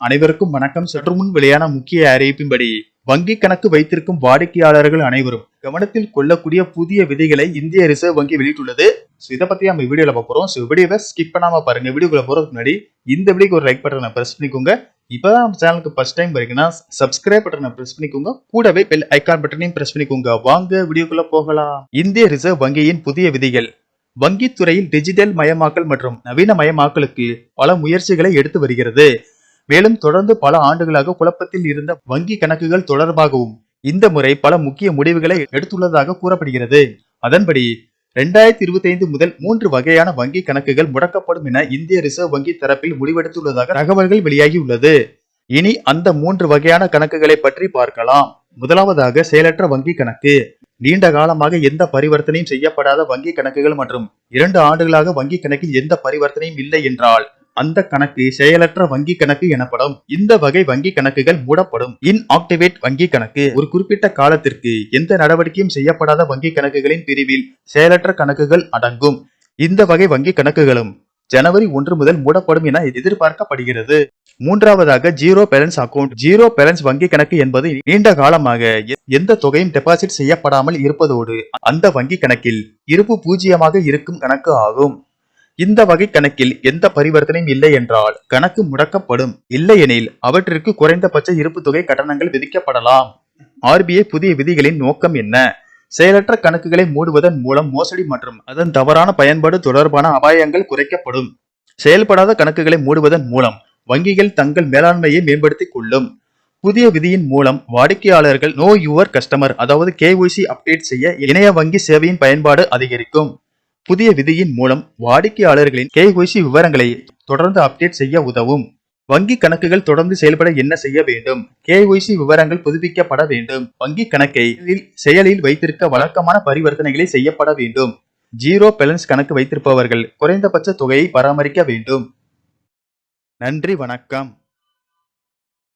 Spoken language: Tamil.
அனைவருக்கும் வணக்கம். சற்று முன் வெளியான முக்கிய அறிவிப்பின்படி வங்கி கணக்கு வைத்திருக்கும் வாடிக்கையாளர்கள் அனைவரும் கவனத்தில் கொள்ளக்கூடிய புதிய விதிகளை இந்திய ரிசர்வ் வங்கி வெளியிட்டுள்ளது. ஸோ இதை பத்தி நம்ம வீடியோல பார்க்க ஸோ வீடியோவை ஸ்கிப் பண்ணாம பாருங்க. வீடியோக்குள்ள போறதுக்கு முன்னாடி இந்த வீடியோக்கு ஒரு லைக் பட்டனை பிரஸ் பண்ணிக்கோங்க. இப்பதான் நம்ம சேனலுக்கு ஃபர்ஸ்ட் டைம் வரைக்கும்னா சப்ஸ்கிரைப் பட்டனை பிரஸ் பண்ணிக்கோங்க. கூடவே பெல் ஐக்கான் பட்டனையும் பிரஸ் பண்ணிக்கோங்க. வாங்க வீடியோக்குள்ள போகலாம். இந்திய ரிசர்வ் வங்கியின் புதிய விதிகள். வங்கித் துறையில் டிஜிட்டல் மயமாக்கல் மற்றும் நவீன மயமாக்கலுக்கு பல முயற்சிகளை எடுத்து வருகிறது. மேலும் தொடர்ந்து பல ஆண்டுகளாக குழப்பத்தில் இருந்த வங்கி கணக்குகள் தொடர்பாகவும் இந்த முறை பல முக்கிய முடிவுகளை எடுத்துள்ளதாக கூறப்படுகிறது. அதன்படி ரெண்டாயிரத்தி இருபத்தி ஐந்து முதல் மூன்று வகையான வங்கி கணக்குகள் முடக்கப்படும் என இந்திய ரிசர்வ் வங்கி தரப்பில் முடிவெடுத்துள்ளதாக தகவல்கள் வெளியாகியுள்ளது. இனி அந்த மூன்று வகையான கணக்குகளை பற்றி பார்க்கலாம். முதலாவதாக செயலற்ற வங்கி கணக்கு. நீண்ட காலமாக எந்த பரிவர்த்தனையும் செய்யப்படாத வங்கி கணக்குகள் மற்றும் இரண்டு ஆண்டுகளாக வங்கி கணக்கில் எந்த பரிவர்த்தனையும் இல்லை என்றால் அந்த கணக்கு செயலற்ற வங்கி கணக்கு எனப்படும். இந்த வகை வங்கி கணக்குகள் மூடப்படும். இன்ஆக்டிவேட் வங்கி கணக்கு ஒரு குறிப்பிட்ட காலத்திற்கு எந்த நடவடிக்கையும் செய்யப்படாத வங்கி கணக்குகளின் பிரிவில் செயலற்ற கணக்குகள் அடங்கும். இந்த வகை வங்கி கணக்குகளும் ஜனவரி ஒன்று முதல் மூடப்படும் என எதிர்பார்க்கப்படுகிறது. மூன்றாவதாக zero balance account. Zero balance வங்கி கணக்கு என்பது நீண்ட காலமாக எ- எந்த தொகையும் டெபாசிட் செய்யப்படாமல் இருப்பதோடு அந்த வங்கி கணக்கில் இருப்பு பூஜ்ஜியமாக இருக்கும் கணக்கு ஆகும். இந்த வகை கணக்கில் எந்த பரிவர்த்தனையும் இல்லை என்றால் கணக்கு முடக்கப்படும். இல்லையெனில் அவற்றிற்கு குறைந்தபட்ச இருப்பு தொகை கட்டணங்கள் விதிக்கப்படலாம். ஆர்பிஐ புதிய விதிகளின் நோக்கம் என்ன? செயலற்ற கணக்குகளை மூடுவதன் மூலம் மோசடி மற்றும் அதன் தவறான பயன்பாடு தொடர்பான அபாயங்கள் குறைக்கப்படும். செயல்படாத கணக்குகளை மூடுவதன் மூலம் வங்கிகள் தங்கள் மேலாண்மையை மேம்படுத்திக் கொள்ளும். புதிய விதியின் மூலம் வாடிக்கையாளர்கள் நோ யுவர் கஸ்டமர் அதாவது கேஒய்சி அப்டேட் செய்ய இணைய வங்கி சேவையின் பயன்பாடு அதிகரிக்கும். புதிய விதியின் மூலம் வாடிக்கையாளர்களின் கேஒய்சி விவரங்களை தொடர்ந்து அப்டேட் செய்ய உதவும். வங்கி கணக்குகள் தொடர்ந்து செயல்பட என்ன செய்ய வேண்டும்? கேஒய்சி விவரங்கள் புதுப்பிக்கப்பட வேண்டும். வங்கி கணக்கை செயலில் வைத்திருக்க வழக்கமான பரிவர்த்தனைகளை செய்யப்பட வேண்டும். ஜீரோ பேலன்ஸ் கணக்கு வைத்திருப்பவர்கள் குறைந்தபட்ச தொகையை பராமரிக்க வேண்டும். நன்றி வணக்கம்.